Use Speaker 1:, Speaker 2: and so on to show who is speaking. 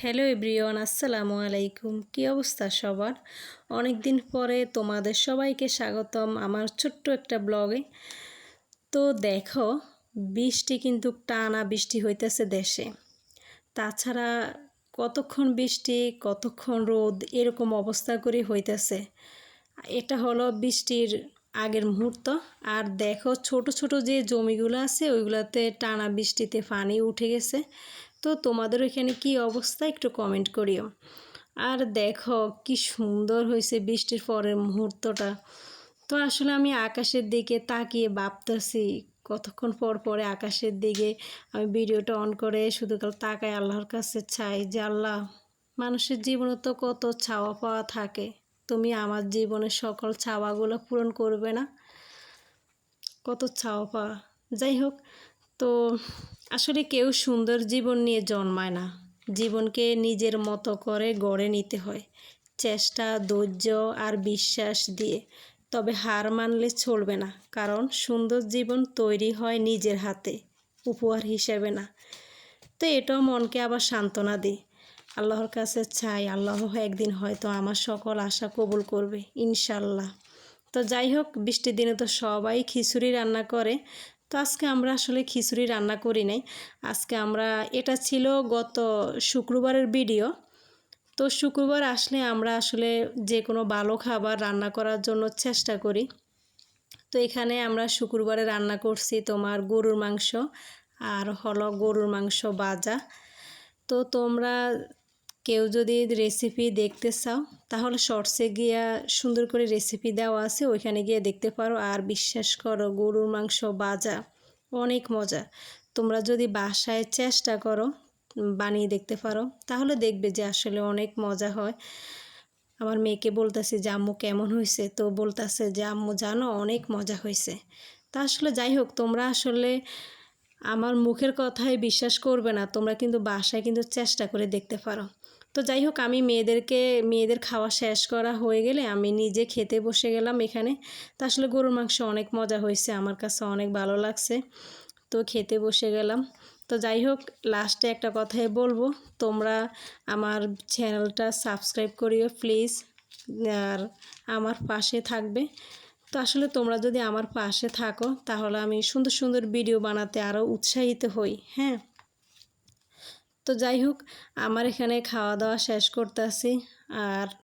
Speaker 1: Hello everyone, আসসালামু আলাইকুম। কী অবস্থা সবার? অনেক দিন পরে তোমাদের সবাইকে স্বাগতম আমার ছোট্ট একটা ব্লগে। তো দেখো, বৃষ্টি কিন্তু টানা বৃষ্টি হইতেছে দেশে। তাছাড়া কতক্ষণ বৃষ্টি, কতক্ষণ রোদ, এরকম অবস্থা করে হইতেছে। এটা হলো বৃষ্টির আগের মুহূর্ত। আর দেখো ছোট ছোট যে জমিগুলো আছে, ওইগুলোতে টানা বৃষ্টিতে পানি উঠে গেছে। তো তোমাদের ওইখানে কি অবস্থা একটু কমেন্ট করিও। আর দেখো কি সুন্দর হয়েছে বৃষ্টির পরের মুহূর্তটা। তো আসলে আমি আকাশের দিকে তাকিয়ে ভাবতেছি, কতক্ষণ পর পরে আকাশের দিকে আমি ভিডিওটা অন করে শুধু কাল তাকায় আল্লাহর কাছে চাই যে আল্লাহ, মানুষের জীবনে তো কত ছাওয়া পাওয়া থাকে। তুমি আমার জীবনের সকল ছাওয়াগুলো পূরণ করবে না। কত ছাওয়া পাওয়া। যাই হোক, তো আসলে কেউ সুন্দর জীবন নিয়ে জন্মায় না। জীবনকে নিজের মতো করে গড়ে নিতে হয়, চেষ্টা, ধৈর্য আর বিশ্বাস দিয়ে। তবে হার মানলে চলবে না, কারণ সুন্দর জীবন তৈরি হয় নিজের হাতে, উপহার হিসেবে না। তো এটাও মনকে আবার সান্ত্বনা দিই আল্লাহর কাছে চাই, আল্লাহ একদিন হয়তো আমার সকল আশা কবুল করবে ইনশাল্লাহ তো যাই হোক, বৃষ্টির দিনে তো সবাই খিচুড়ি রান্না করে। তো আজকে আমরা আসলে খিচুড়ি রান্না করি নাই। আজকে আমরা, এটা ছিল গত শুক্রবারের ভিডিও। তো শুক্রবার আসলে আমরা আসলে যে কোনো ভালো খাবার রান্না করার জন্য চেষ্টা করি। তো এখানে আমরা শুক্রবারে রান্না করছি তোমার গরুর মাংস আর হলো গরুর মাংস বাজা তো তোমরা কেউ যদি রেসিপি দেখতে চাও, তাহলে শর্টসে গিয়া সুন্দর করে রেসিপি দেওয়া আছে, ওইখানে গিয়ে দেখতে পারো। আর বিশ্বাস করো, গরুর মাংস বাজা অনেক মজা। তোমরা যদি বাসায় চেষ্টা করো বানিয়ে দেখতে পারো, তাহলে দেখবে যে আসলে অনেক মজা হয়। আমার মেয়েকে বলতেছে, যে আম্মু কেমন হয়েছে তো বলতেছে যে, আম্মু জানো অনেক মজা হয়েছে তা আসলে যাই হোক, তোমরা আসলে আমার মুখের কথায় বিশ্বাস করবে না, তোমরা কিন্তু বাসায় কিন্তু চেষ্টা করে দেখতে পারো। তো যাই হোক, আমি মেয়েদেরকে, মেয়েদের খাওয়া শেষ করা হয়ে গেলে আমি নিজে খেতে বসে গেলাম এখানে। তো আসলে গরুর মাংস অনেক মজা হয়েছে, আমার কাছে অনেক ভালো লাগছে। তো খেতে বসে গেলাম। তো যাই হোক লাস্টে একটা কথাই বলব, তোমরা আমার চ্যানেলটা সাবস্ক্রাইব করিও প্লিজ আর আমার পাশে থাকবে। তো আসলে তোমরা যদি আমার পাশে থাকো, তাহলে আমি সুন্দর সুন্দর ভিডিও বানাতে আরও উৎসাহিত হই হ্যাঁ? তো যাই হোক আমার এখানে খাওয়া দাওয়া শেষ করতে আসি আর